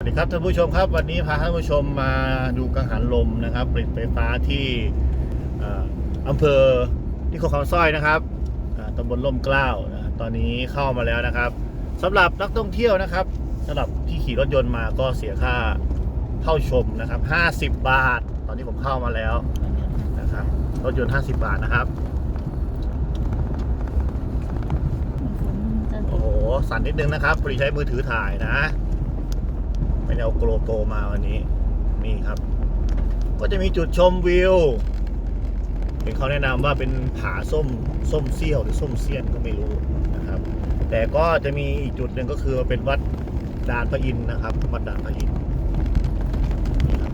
สวัสดีครับท่านผู้ชมครับวันนี้พาท่านผู้ชมมาดูกังหันลมนะครับผลิตไฟฟ้าที่อำเภอที่โคกคำสร้อยนะครับอ่าตำบลล่มเกล้านะตอนนี้เข้ามาแล้วนะครับสำหรับนักท่องเที่ยวนะครับสำหรับที่ขี่รถยนต์มาก็เสียค่าเข้าชมนะครับ 50 บาท ตอนนี้ผมเข้ามาแล้วนะครับรถยนต์ 50 บาทนะครับโอ้โหสั่นนิดนึงนะครับพอดีใช้มือถือถ่ายนะ ไม่ได้เอาโกลโปรมาวันนี้นี่ครับ ก็จะมีจุดชมวิวเห็นเขาแนะนำว่าเป็นผาส้มส้มเซี่ยวหรือส้มเซียนก็ไม่รู้นะครับ แต่ก็จะมีอีกจุดหนึ่งก็คือเป็นวัดดานพระอินทร์นะครับ วัดดานพระอินทร์นี่ครับ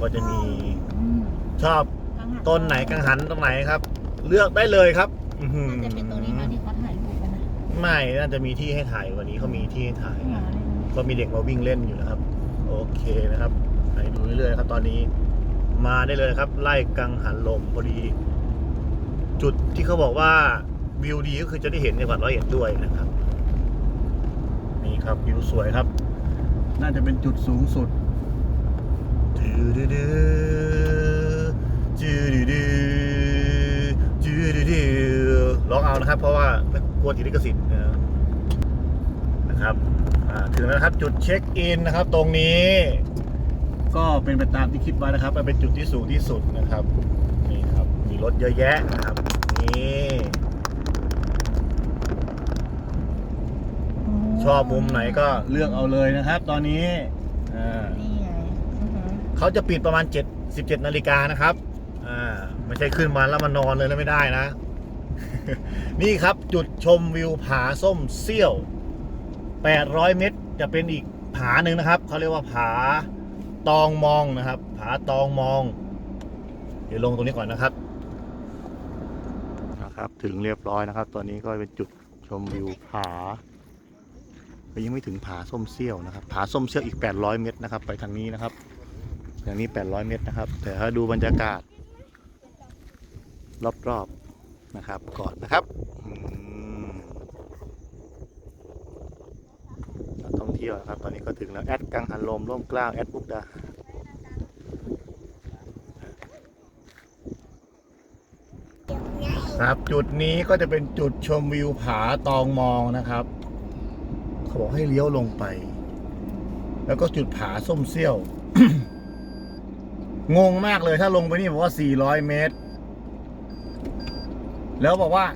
ก็จะมีชอบต้นไหนกังหันตรงไหนครับ เลือกได้เลยครับอื้อหือน่าจะเป็นตรงนี้มาที่เขาถ่ายรูปกันนะไม่น่าจะมีที่ให้ถ่ายวันนี้เขามีที่ให้ถ่ายนะ ก็มีเด็กมาวิ่งเล่นอยู่นะครับ โอเคนะครับไปดูเรื่อยๆครับตอนนี้มาได้เลยครับ ไล่กังหันลมพอดี จุดที่เขาบอกว่าวิวดีก็คือจะได้เห็นในวัดร้อยเอ็ดด้วยนะครับนี่ครับวิวสวยครับ น่าจะเป็นจุดสูงสุดจืดดืจืดดืจืดดืร้องเอานะครับ เพราะว่ากลัวติดลิขสิทธิ์ นะนะครับอ่าถึงแล้วนะครับจุดเช็คอินนะครับ ตรงนี้ ก็เป็นไปตามที่คิดไว้นะครับมันเป็นจุดที่สูงที่สุดนะครับนี่ครับมีรถเยอะแยะนะครับนี่ชอบมุมไหนก็เลือกเอาเลยนะครับ ตอนนี้อ่านี่ไงอือหือเขาจะปิดประมาณ7 17นาฬิกานะครับอ่าไม่ใช่ขึ้นมาแล้วมานอนเลยแล้วไม่ได้นะ นี่ครับจุดชมวิวผาส้มเซี่ยว 800 เมตรจะเป็นอีกผาหนึ่งนะครับเขาเรียกว่าผาตองมองนะครับ ผาตองมอง เดี๋ยวลงตรงนี้ก่อนนะครับนะครับ ถึงเรียบร้อยนะครับ ตอนนี้ก็เป็นจุดชมวิวผายังไม่ถึงผาส้มเซี่ยวนะครับ ผาส้มเซี่ยวอีก 800 เมตรนะครับ ไปทางนี้นะครับอย่างนี้ 800 เมตรนะครับ แต่ถ้าดูบรรยากาศ รอบๆนะครับ ก่อนนะครับอืม นัก ที่ยวครับ ตอนนี้ก็ถึงแล้วแอดกังหันลมร่มกล้าวแอดบุกดาครับจุดนี้ก็จะเป็นจุดชมวิวผาตองมองนะครับ เขาบอกให้เลี้ยวลงไป แล้วก็จุดผาส้มเซี่ยว งงมากเลยถ้าลงไปนี่บอกว่า 400 เมตร แล้วบอกว่า